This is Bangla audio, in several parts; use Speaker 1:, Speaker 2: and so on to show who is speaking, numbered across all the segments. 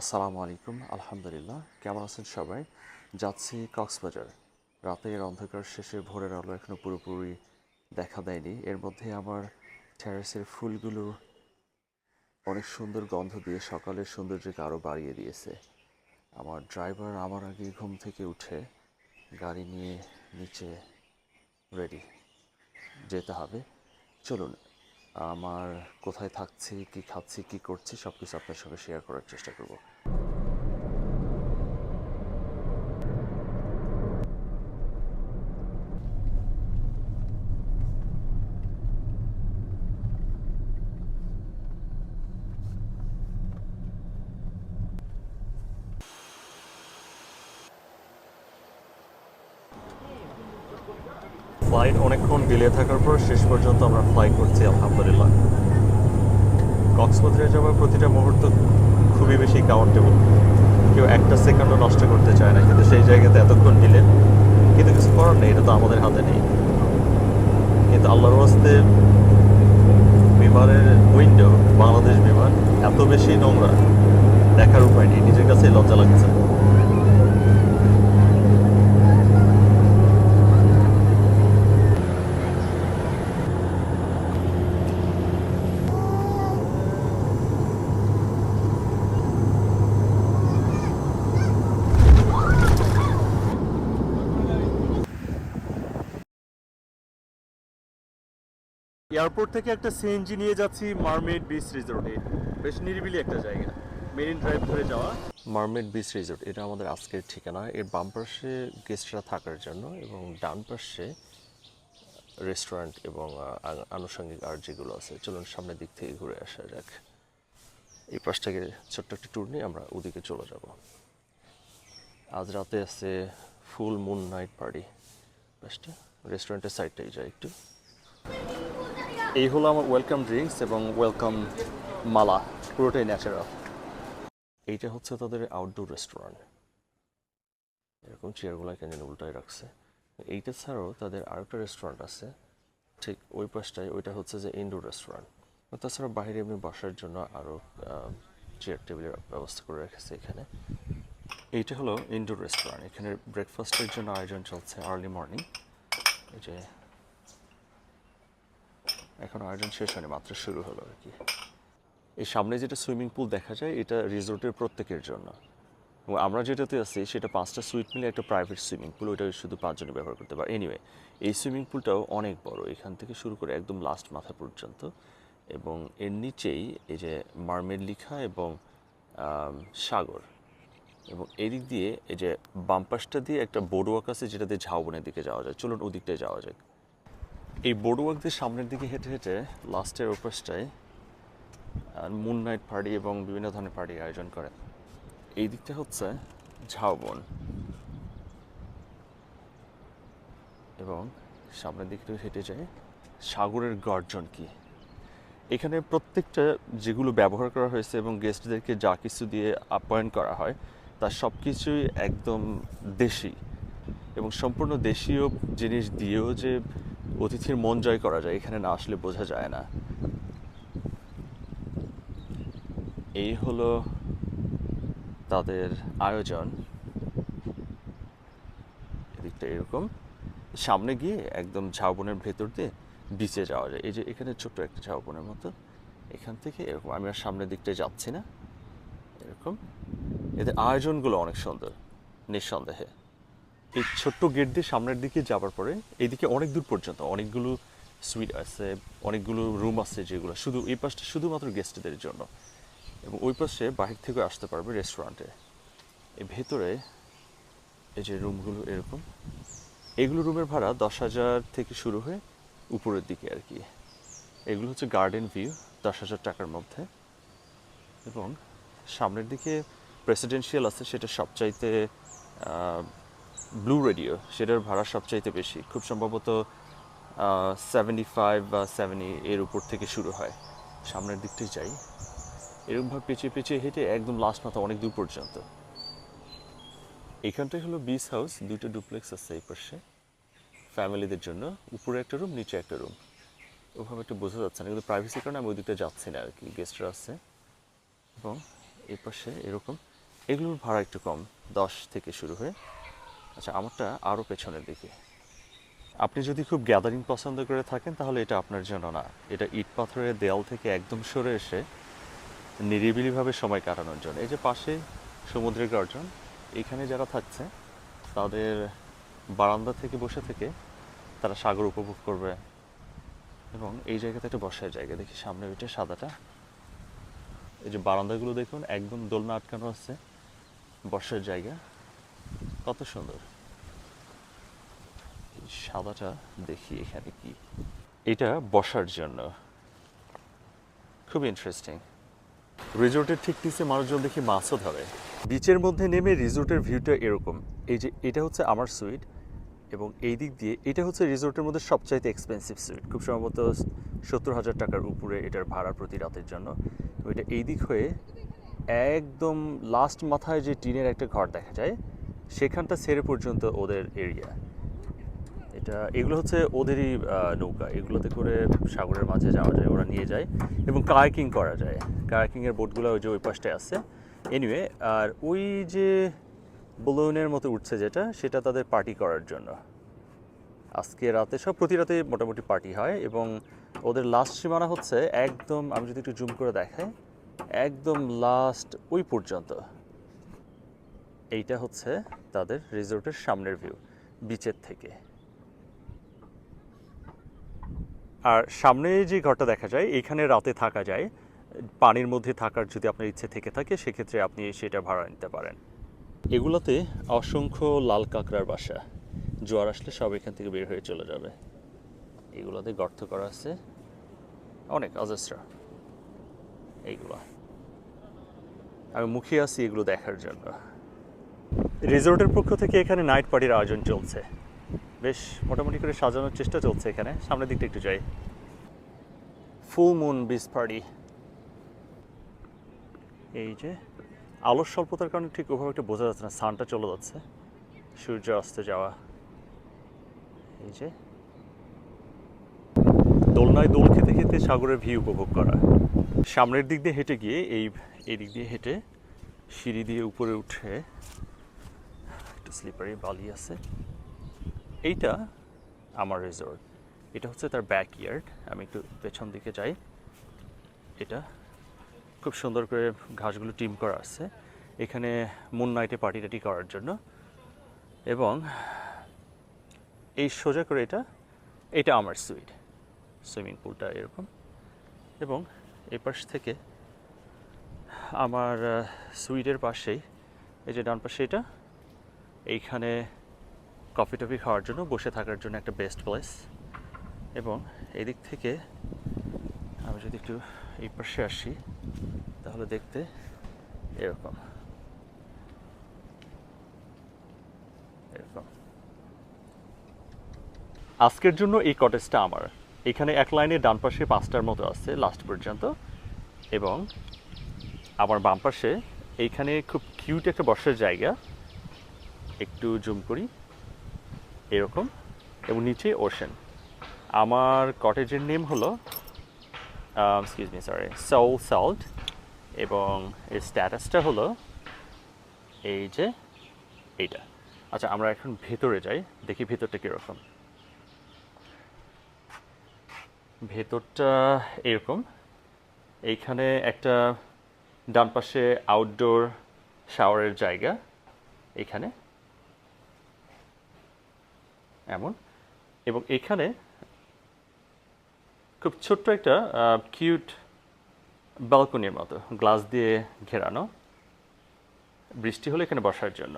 Speaker 1: আসসালামু আলাইকুম, আলহামদুলিল্লাহ। কেমন আছেন সবাই? যাচ্ছি কক্সবাজার। রাতের অন্ধকার শেষে ভোরের আলো এখনও পুরোপুরি দেখা দেয়নি। এর মধ্যে আমার টেরেসের ফুলগুলো অনেক সুন্দর গন্ধ দিয়ে সকালের সৌন্দর্যকে আরও বাড়িয়ে দিয়েছে। আমার ড্রাইভার আমার আগে ঘুম থেকে উঠে গাড়ি নিয়ে নিচে রেডি যেতে হবে। চলুন আমার কোথায় থাকছি কি খাচ্ছি কি করছি সবকিছু আপনার সঙ্গে শেয়ার করার চেষ্টা করব। ফ্লাইট অনেকক্ষণ ডিলে থাকার পর শেষ পর্যন্ত আমরা ফ্লাই করছি, আলহামদুলিল্লাহ। কক্সবাজারে যাওয়ার প্রতিটা মুহূর্ত খুবই বেশি কাউন্টেবল কেউ একটা সেকেন্ডও নষ্ট করতে চায় না, কিন্তু সেই জায়গাতে এতক্ষণ ডিলে কিন্তু কিছু করার নেই, এটা তো আমাদের হাতে নেই। কিন্তু আল্লাহর ওয়াস্তে বিমানের উইন্ডো বাংলাদেশ বিমান, এত বেশি নোংরা, দেখার উপায় নেই, নিজের কাছেই লজ্জা লাগছে।
Speaker 2: এয়ারপোর্ট থেকে একটা সিএনজি নিয়ে যাচ্ছি মারমেড বিচ রিসোর্টে। বেশ নিরিবিলি একটা জায়গা। মেরিন ড্রাইভ ধরে যাওয়া।
Speaker 1: মার্মেড বিচ রিসোর্ট, এটা আমাদের আজকের ঠিকানা। এর বাম পাশে গেস্টরা থাকার জন্য এবং ডান পাশে রেস্টুরেন্ট এবং আনুষঙ্গিক আর যেগুলো আছে। চলুন সামনের দিক থেকে ঘুরে আসা যাক। এই পাশ থেকে ছোট্ট একটা ট্যুর নিয়ে আমরা ওদিকে চলে যাব। আজ রাতে আছে ফুল মুন নাইট পার্টি বেশটা রেস্টুরেন্টের সাইডটাই যাই একটু।
Speaker 2: এই হলো আমার ওয়েলকাম ড্রিঙ্কস এবং ওয়েলকাম মালা পুরোটাই ন্যাচারাল
Speaker 1: এইটা হচ্ছে তাদের আউটডোর রেস্টুরেন্ট এরকম চেয়ারগুলো এখানে উল্টায় রাখছে। এইটা ছাড়াও তাদের আরেকটা রেস্টুরেন্ট আছে, ঠিক ওই পাশটায়, ওইটা হচ্ছে যে ইনডোর রেস্টুরেন্ট তাছাড়া বাইরে এমনি বসার জন্য আরও চেয়ার টেবিলের ব্যবস্থা করে রেখেছে এখানে। এইটা হলো ইনডোর রেস্টুরেন্ট এখানে ব্রেকফাস্টের জন্য আয়োজন চলছে আর্লি মর্নিং এই যে এখন আয়োজন শেষ হয়নি, মাত্র শুরু হলো আর কি। এই সামনে যেটা সুইমিং পুল দেখা যায়, এটা রিসোর্টের প্রত্যেকের জন্য। এবং আমরা যেটাতে আছি, সেটা পাঁচটা সুইট মিলে একটা প্রাইভেট সুইমিং পুল ওইটা শুধু পাঁচজনে ব্যবহার করতে পারে। এনিওয়ে এই সুইমিং পুলটাও অনেক বড়। এখান থেকে শুরু করে একদম লাস্ট মাথা পর্যন্ত। এবং এর নিচেই এই যে মারমেড লিখা এবং সাগর। এবং এদিক দিয়ে এই যে বাম পাশটা দিয়ে একটা বোর্ডওয়াক আছে যেটা দিয়ে ঝাউবনের দিকে যাওয়া যায়। চলুন ওদিকটায় যাওয়া যাক। এই বোর্ডওয়াক দিয়ে সামনের দিকে হেঁটে হেঁটে লাস্টের ওপাশটায় মুন নাইট পার্টি এবং বিভিন্ন ধরনের পার্টি আয়োজন করে। এই দিকটা হচ্ছে ঝাউবন। এবং সামনের দিকটা হেঁটে যায় সাগরের গর্জন কি। এখানে প্রত্যেকটা যেগুলো ব্যবহার করা হয়েছে এবং গেস্টদেরকে যা কিছু দিয়ে আপ্যায়ন করা হয় তার সব কিছুই একদম দেশি। এবং সম্পূর্ণ দেশীয় জিনিস দিয়েও যে অতিথির মন জয় করা যায়, এখানে না আসলে বোঝা যায় না। এই হলো তাদের আয়োজন। এদিকটা এরকম। সামনে গিয়ে একদম ঝাউবনের ভেতর দিয়ে বিচে যাওয়া যায়। এই যে এখানে ছোট্ট একটা ঝাউবনের মতো। এখান থেকে এরকম। আমি আর সামনের দিকটায় যাচ্ছি না। এরকম। এদের আয়োজনগুলো অনেক সুন্দর। নিঃসন্দেহে। এই ছোট্ট গেট দিয়ে সামনের দিকে যাওয়ার পরে এইদিকে অনেক দূর পর্যন্ত অনেকগুলো সুইট আছে, অনেকগুলো রুম আছে যেগুলো শুধু এই পাশটা শুধুমাত্র গেস্টদের জন্য। এবং ওই পাশে বাহির থেকে আসতে পারবে রেস্টুরেন্টে এই ভেতরে এই যে রুমগুলো এরকম, এগুলো রুমের ভাড়া দশ হাজার থেকে শুরু হয়ে উপরের দিকে আর কি। এগুলো হচ্ছে গার্ডেন ভিউ দশ হাজার টাকার মধ্যে। এবং সামনের দিকে প্রেসিডেন্সিয়াল আছে, সেটা সবচাইতে ব্লু রেডিও সেটার ভাড়া সবচাইতে বেশি। খুব সম্ভবত সেভেন্টি ফাইভ বা সেভেন্টি এর উপর থেকে শুরু হয়। সামনের দিকটাই যাই। এরকমভাবে পেঁচিয়ে পেঁচিয়ে হেঁটে একদম লাস্ট মাথা অনেক দূর পর্যন্ত। এখানটাই হলো বিচ হাউস দুটো ডুপ্লেক্স আছে এই পাশে। ফ্যামিলিদের জন্য। উপরে একটা রুম নিচে একটা রুম ওভাবে একটু বোঝা যাচ্ছে না, কিন্তু প্রাইভেসির কারণে আমি ওই দিকটা যাচ্ছি না আর কি গেস্টরা আছে। এবং এই পাশে এরকম। এগুলোর ভাড়া একটু কম, দশ থেকে শুরু হয়ে। আচ্ছা আমারটা আরও পেছনের দিকে। আপনি যদি খুব গ্যাদারিং পছন্দ করে থাকেন, তাহলে এটা আপনার জন্য না। এটা ইট পাথরের দেয়াল থেকে একদম সরে এসে নিরিবিলিভাবে সময় কাটানোর জন্য। এই যে পাশে সমুদ্রের গর্জন, এখানে যারা থাকছে, তাদের বারান্দা থেকে বসে থেকে তারা সাগর উপভোগ করবে। এবং এই জায়গাতে একটা বসার জায়গা। দেখি সামনে ওইটা সাদাটা। এই যে বারান্দাগুলো দেখুন, একদম দোলনা আটকানো আছে, বসার জায়গা। কত সুন্দর। সাদাটা দেখি এখানে কি। এটা বসার জন্য। খুব ইন্টারেস্টিং রিসোর্টের ঠিক নিচে মানুষজন দেখি মাছও ধরে। বিচের মধ্যে নেমে রিসোর্টের ভিউটা এরকম। এই যে এটা হচ্ছে আমার সুইট এবং এই দিক দিয়ে এটা হচ্ছে রিজোর্টের মধ্যে সবচাইতে এক্সপেন্সিভ সুইট খুব সম্ভবত সত্তর হাজার টাকার উপরে এটার ভাড়া প্রতি রাতের জন্য। তো এটা এই দিক হয়ে একদম লাস্ট মাথায় যে টিনের একটা ঘর দেখা যায় সেখানটা ছেড়ে পর্যন্ত ওদের এরিয়া এটা, এগুলো হচ্ছে ওদেরই নৌকা। এগুলোতে করে সাগরের মাঝে যাওয়া যায়, ওরা নিয়ে যায়। এবং কায়াকিং করা যায়। কায়াকিংয়ের বোটগুলো ওই যে ওই পাশটায় আছে। এনিওয়ে আর ওই যে বলুনের মতো উঠছে যেটা, সেটা তাদের পার্টি করার জন্য। আজকে রাতে সব, প্রতি রাতে মোটামুটি পার্টি হয় এবং ওদের লাস্ট সীমানা হচ্ছে একদম, আমি যদি একটু জুম করে দেখাই, একদম লাস্ট ওই পর্যন্ত। এইটা হচ্ছে তাদের রিসোর্টের সামনের ভিউ, বিচের থেকে। আর সামনে যে ঘরটা দেখা যায়, এখানে রাতে থাকা যায়। পানির মধ্যে থাকার যদি আপনার ইচ্ছে থেকে থাকে, সেক্ষেত্রে আপনি সেটা ভাড়া নিতে পারেন। এগুলোতে অসংখ্য লাল কাঁকড়ার বাসা। জোয়ার আসলে সব এখান থেকে বের হয়ে চলে যাবে। এগুলোতে গর্ত করা আছে। অনেক অজস্রা। এইগুলো। আমি মুখিয়ে আছি এগুলো দেখার জন্য। রিসোর্টের পক্ষ থেকে এখানে নাইট পার্টির আয়োজন চলছে। বেশ মোটামুটি করে সাজানোর চেষ্টা চলছে এখানে। সামনের দিকটা একটু যাই। ফুল মুন বিচ পার্টি এই যে, আলোর স্বল্পতার কারণে ঠিক ওভাবে একটা বোঝা যাচ্ছে না, সানটা চলে যাচ্ছে, সূর্য অস্তে যাওয়া। এই যে, দোলনায় দোল খেতে খেতে সাগরের ভিউ উপভোগ করা। সামনের দিক দিয়ে হেঁটে গিয়ে, এই এই দিক দিয়ে হেঁটে, সিঁড়ি দিয়ে উপরে উঠে একটু স্লিপারি বালি আছে। এইটা আমার রিসোর্ট এটা হচ্ছে তার ব্যাক ইয়ার্ড আমি একটু পেছন দিকে যাই। এটা খুব সুন্দর করে ঘাসগুলো টিম করা আছে। এখানে মুন নাইটে পার্টি টাটি করার জন্য। এবং এই সোজা করে এটা এটা আমার সুইট সুইমিং পুলটা এরকম। এবং এই পাশ থেকে আমার সুইটের পাশেই, এই যে ডান পাশে এটা এইখানে কফি টফি খাওয়ার জন্য, বসে থাকার জন্য একটা বেস্ট প্লেস এবং এদিক থেকে আমি যদি একটু এই পাশে আসি, তাহলে দেখতে এরকম। এরকম। আজকের জন্য এই কটেজটা আমার। এখানে এক লাইনে ডান পাশে পাঁচটার মতো আছে লাস্ট পর্যন্ত। এবং আমার বাম পাশে এইখানে খুব কিউট একটা বসার জায়গা। একটু জুম করি। এরকম। এবং নিচে ওশেন আমার কটেজের নেম হলো excuse me sorry soul salt এবং এর স্ট্যাটাসটা হলো এই যে এইটা। আচ্ছা আমরা এখন ভেতরে যাই। দেখি ভেতরটা কীরকম। ভেতরটা এরকম। এইখানে একটা ডান পাশে আউটডোর শাওয়ারের জায়গা। এখানে। এমন। এবং এখানে খুব ছোট্ট একটা কিউট ব্যালকনির মতো গ্লাস দিয়ে ঘেরানো বৃষ্টি হলে এখানে বসার জন্য।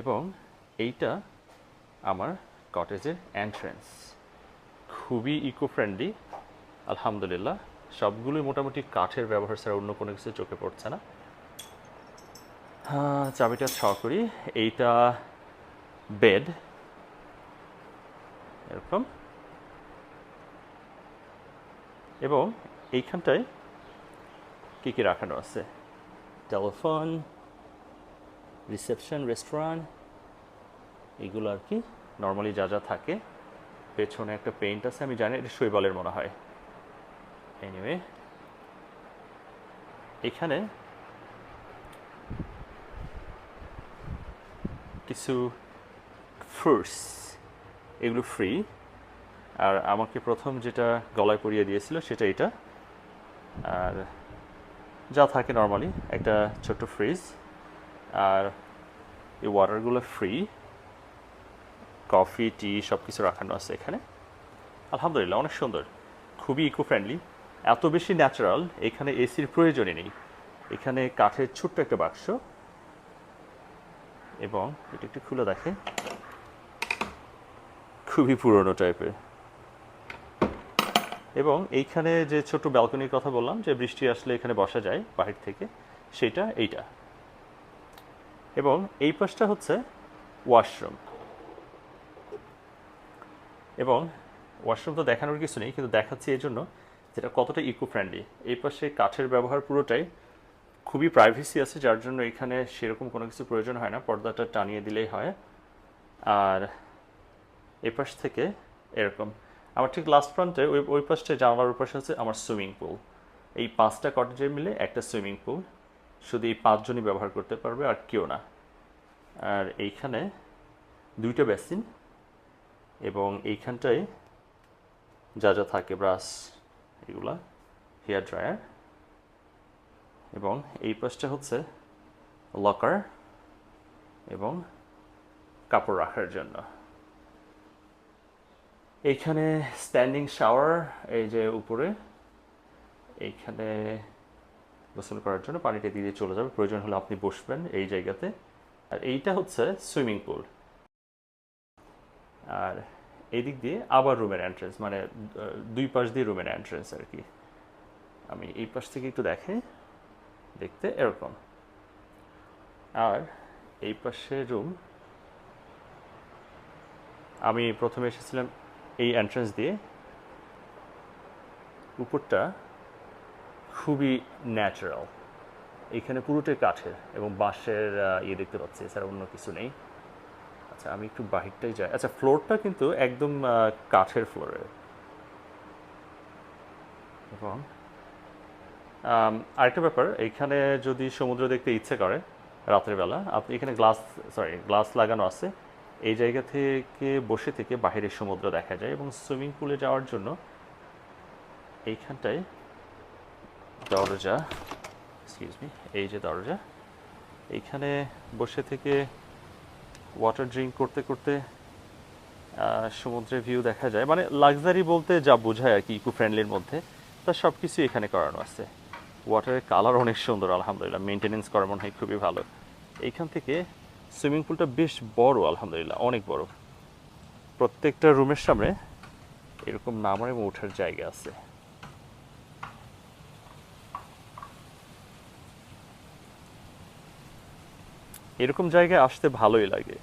Speaker 1: এবং এইটা আমার কটেজের এন্ট্রেন্স খুবই ইকো ফ্রেন্ডলি আলহামদুলিল্লাহ। সবগুলোই মোটামুটি কাঠের ব্যবহার ছাড়া অন্য কোনো কিছু চোখে পড়ছে না। হ্যাঁ, চাবিটা ছ করি। এইটা বেড প্ল্যাটফর্ম এবং এইখানটায় কী কী রাখানো আছে? টেলিফোন, রিসেপশন, রেস্টুরেন্ট, এগুলো আর কি নর্মালি যা যা থাকে। পেছনে একটা পেইন্ট আছে, আমি জানি, এটা শৈবালের মনে হয়। এনিওয়ে এখানে কিছু ফ্রুটস এগুলো ফ্রি আর আমাকে প্রথম যেটা গলায় পরিয়ে দিয়েছিল সেটা এটা। আর যা থাকে নর্মালি একটা ছোট্ট ফ্রিজ আর এই ওয়াটারগুলো ফ্রি কফি টি সব কিছু রাখানো আছে এখানে। আলহামদুলিল্লাহ, অনেক সুন্দর। খুবই ইকো ফ্রেন্ডলি এত বেশি ন্যাচারাল এখানে এসির প্রয়োজনই নেই। এখানে কাঠের ছোট্ট একটা বাক্স। এবং এটা একটু খুলে দেখে। খুবই পুরনো টাইপের এবং এইখানে যে ছোট ব্যালকনির কথা বললাম, যে বৃষ্টি আসলে এখানে বসা যায় বাহির থেকে, সেটা এইটা। এবং এই পাশটা হচ্ছে ওয়াশরুম এবং ওয়াশরুম তো দেখানোর কিছু নেই, কিন্তু দেখাচ্ছি এই জন্য যেটা কতটা ইকো ফ্রেন্ডলি এই পাশে কাঠের ব্যবহার পুরোটাই খুবই প্রাইভেসি আছে, যার জন্য এখানে সেরকম কোনো কিছু প্রয়োজন হয় না, পর্দাটা টানিয়ে দিলেই হয়। আর এই পাশ থেকে এরকম। আমার ঠিক লাস্ট ফ্রন্টে ওই ওই পাশটা জানালার ওই পাশে হচ্ছে আমার সুইমিং পুল এই পাঁচটা কটেজের মিলে একটা সুইমিং পুল শুধু এই পাঁচজনই ব্যবহার করতে পারবে, আর কেউ না। আর এইখানে দুইটা বেসিন এবং এইখানটায় যা যা থাকে ব্রাশ এগুলা হেয়ার ড্রায়ার এবং এই পাশটা হচ্ছে লকার এবং কাপড় রাখার জন্য। এইখানে স্ট্যান্ডিং শাওয়ার এই যে উপরে, এইখানে গোসল করার জন্য পানিটা দিয়ে চলে যাবে। প্রয়োজন হলে আপনি বসবেন এই জায়গাতে। আর এইটা হচ্ছে সুইমিং পুল। আর এই দিক দিয়ে আবার রুমের এন্ট্রেন্স মানে দুই পাশ দিয়ে রুমের এন্ট্রেন্স আর কি। আমি এই পাশ থেকে একটু দেখে দেখতে এরকম। আর এই পাশে রুম আমি প্রথমে এসেছিলাম এই এন্ট্রেন্স দিয়ে উপরটা খুবই ন্যাচারাল এখানে পুরোটাই কাঠের এবং বাঁশের ইয়ে দেখতে পাচ্ছি, এছাড়া অন্য কিছু নেই। আচ্ছা আমি একটু বাহিরটাই যাই। আচ্ছা ফ্লোরটা কিন্তু একদম কাঠের ফ্লোরের এবং আরেকটা ব্যাপার, এখানে যদি সমুদ্র দেখতে ইচ্ছে করে রাতের বেলা, আপনি এখানে গ্লাস সরি গ্লাস লাগানো আছে। এই জায়গা থেকে বসে থেকে বাইরের সমুদ্র দেখা যায় এবং সুইমিং পুলে যাওয়ার জন্য এইখানটায় দরজা মি এই যে দরজা, এইখানে বসে থেকে ওয়াটার ড্রিঙ্ক করতে করতে সমুদ্রের ভিউ দেখা যায়। মানে লাক্সারি বলতে যা বোঝায় আর কি ইকো ফ্রেন্ডলির মধ্যে, তা সব কিছু এখানে করানো আছে। ওয়াটারের কালার অনেক সুন্দর, আলহামদুলিল্লাহ। মেনটেনেন্স করা মনে হয় খুবই ভালো। এইখান থেকে সুইমিং পুলটা বেশ বড়, আলহামদুলিল্লাহ, অনেক বড়। প্রত্যেকটা রুমের সামনে এরকম নামার এবং ওঠার জায়গা আছে। এরকম জায়গায় আসতে ভালোই লাগে।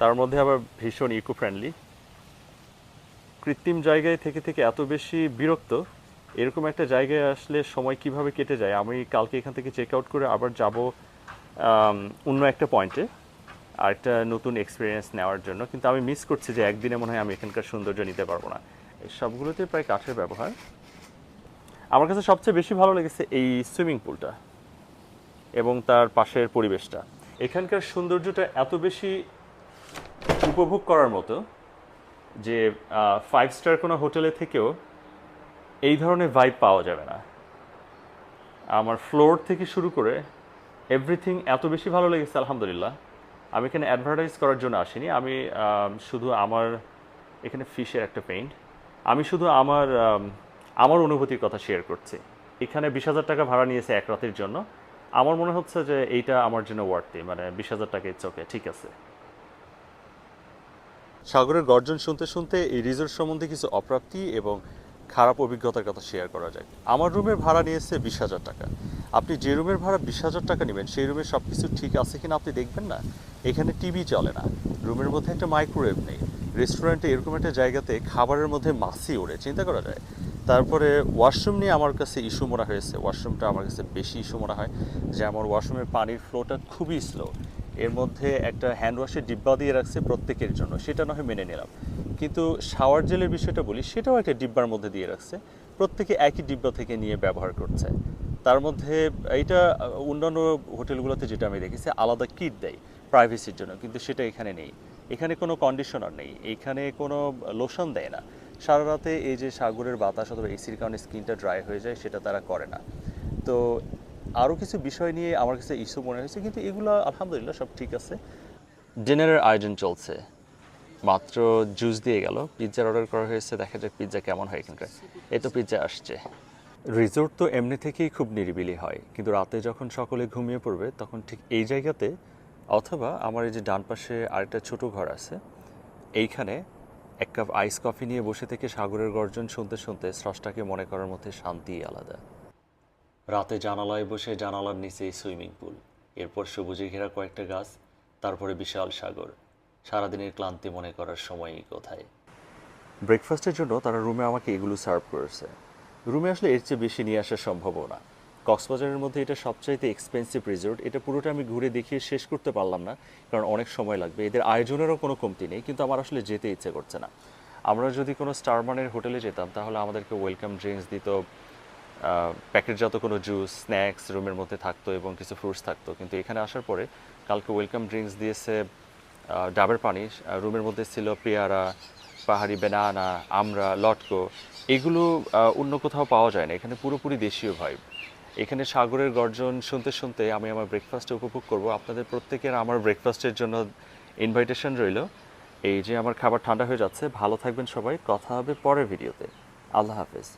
Speaker 1: তার মধ্যে আবার ভীষণ ইকো ফ্রেন্ডলি কৃত্রিম জায়গায় থেকে থেকে এত বেশি বিরক্ত, এরকম একটা জায়গায় আসলে সময় কীভাবে কেটে যায়? আমি কালকে এখান থেকে চেক আউট করে আবার যাব অন্য একটা পয়েন্টে আর একটা নতুন এক্সপিরিয়েন্স নেওয়ার জন্য। কিন্তু আমি মিস করছি যে একদিনে মনে হয় আমি এখানকার সৌন্দর্য নিতে পারব না। সবগুলোতে প্রায় কাঠের ব্যবহার। আমার কাছে সবচেয়ে বেশি ভালো লেগেছে এই সুইমিং পুলটা এবং তার পাশের পরিবেশটা। এখানকার সৌন্দর্যটা এত বেশি উপভোগ করার মতো যে ফাইভ স্টার কোনো হোটেলে থেকেও এই ধরনের ভাইব পাওয়া যাবে না। আমার ফ্লোর থেকে শুরু করে এভরিথিং এত বেশি ভালো লেগেছে, আলহামদুলিল্লাহ। আমি এখানে অ্যাডভার্টাইজ করার জন্য আসিনি। আমি শুধু আমার এখানে ফিশের একটা পেইন্ট আমি শুধু আমার আমার অনুভূতির কথা শেয়ার করছি। এখানে বিশ হাজার টাকা ভাড়া নিয়েছে এক রাতের জন্য। আমার মনে হচ্ছে যে এইটা আমার জন্য ওয়ার্থি মানে বিশ হাজার টাকা ওকে ঠিক আছে। সাগরের গর্জন শুনতে শুনতে এই রিসোর্ট সম্বন্ধে কিছু অপ্রাপ্তি এবং খারাপ অভিজ্ঞতার কথা শেয়ার করা যায় আমার রুমের ভাড়া নিয়েছে বিশ হাজার টাকা। আপনি যে রুমের ভাড়া বিশ হাজার টাকা নেবেন, সেই রুমে সব কিছু ঠিক আছে কিনা আপনি দেখবেন না? এখানে টিভি চলে না। রুমের মধ্যে একটা মাইক্রোওয়েভ নেই। রেস্টুরেন্টে এরকম একটা জায়গাতে খাবারের মধ্যে মাছি ওড়ে, চিন্তা করা যায়? তারপরে ওয়াশরুম নিয়ে আমার কাছে ইস্যু মনে হয়েছে ওয়াশরুমটা আমার কাছে বেশি ইস্যু মনে হয়। যে আমার ওয়াশরুমের পানির ফ্লোটা খুবই স্লো এর মধ্যে একটা হ্যান্ড ওয়াশের ডিব্বা দিয়ে রাখছে প্রত্যেকের জন্য, সেটা নয় মেনে নিলাম। কিন্তু শাওয়ার জেলের বিষয়টা বলি, সেটাও একটা ডিব্বার মধ্যে দিয়ে রাখছে। প্রত্যেকে একই ডিব্বা থেকে নিয়ে ব্যবহার করছে। তার মধ্যে এইটা অন্যান্য হোটেলগুলোতে যেটা আমি দেখেছি, আলাদা কিট দেয় প্রাইভেসির জন্য, কিন্তু সেটা এখানে নেই। এখানে কোনো কন্ডিশনার নেই, এখানে কোনো লোশন দেয় না। সারা রাতে এই যে সাগরের বাতাস অথবা এসির কারণে স্কিনটা ড্রাই হয়ে যায়, সেটা তারা করে না। তো আরও কিছু বিষয় নিয়ে আমার কাছে ইস্যু মনে হয়েছে, কিন্তু এগুলো আলহামদুলিল্লাহ সব ঠিক আছে। ডিনারের আয়োজন চলছে। মাত্র জুস দিয়ে গেল পিৎজার অর্ডার করা হয়েছে, দেখা যাক পিৎজা কেমন হয় এখানকার। এই তো পিৎজা আসছে। রিসোর্ট তো এমনি থেকেই খুব নিরিবিলি হয়, কিন্তু রাতে যখন সকলে ঘুমিয়ে পড়বে, তখন ঠিক এই জায়গাতে অথবা আমার এই যে ডান পাশে আরেকটা ছোট ঘর আছে, এইখানে এক কাপ আইস কফি নিয়ে বসে থেকে সাগরের গর্জন শুনতে শুনতে স্রষ্টাকে মনে করার মধ্যে শান্তি আলাদা। রাতে জানালায় বসে জানালার নিচে সুইমিং পুল, এরপর সবুজে ঘেরা কয়েকটা গাছ, তারপরে বিশাল সাগর। সারাদিনের ক্লান্তি মনে করার সময়ই কোথায়। ব্রেকফাস্টের জন্য তারা রুমে আমাকে এগুলো সার্ভ করেছে। রুমে আসলে এর চেয়ে বেশি নিয়ে আসা সম্ভবও না কক্সবাজারের মধ্যে এটা সবচাইতে এক্সপেন্সিভ রিসোর্ট এটা পুরোটা আমি ঘুরে দেখিয়ে শেষ করতে পারলাম না, কারণ অনেক সময় লাগবে। এদের আয়োজনেরও কোনো কমতি নেই, কিন্তু আমার আসলে যেতে ইচ্ছে করছে না। আমরা যদি কোনো স্টারমানের হোটেলে যেতাম, তাহলে আমাদেরকে ওয়েলকাম ড্রিঙ্কস দিত প্যাকেটজাত কোনো জুস স্ন্যাক্স রুমের মধ্যে থাকতো এবং কিছু ফ্রুটস থাকতো। কিন্তু এখানে আসার পরে কালকে ওয়েলকাম ড্রিঙ্কস দিয়েছে ডাবের পানি। রুমের মধ্যে ছিল পেয়ারা, পাহাড়ি বেনানা আমরা লটকো। এগুলো অন্য কোথাও পাওয়া যায় না। এখানে পুরোপুরি দেশীয় ভাইব এখানে সাগরের গর্জন শুনতে শুনতে আমি আমার ব্রেকফাস্টে উপভোগ করব। আপনাদের প্রত্যেকের আমার ব্রেকফাস্টের জন্য ইনভাইটেশন রইল। এই যে আমার খাবার ঠান্ডা হয়ে যাচ্ছে। ভালো থাকবেন সবাই। কথা হবে পরের ভিডিওতে আল্লাহ হাফেজ।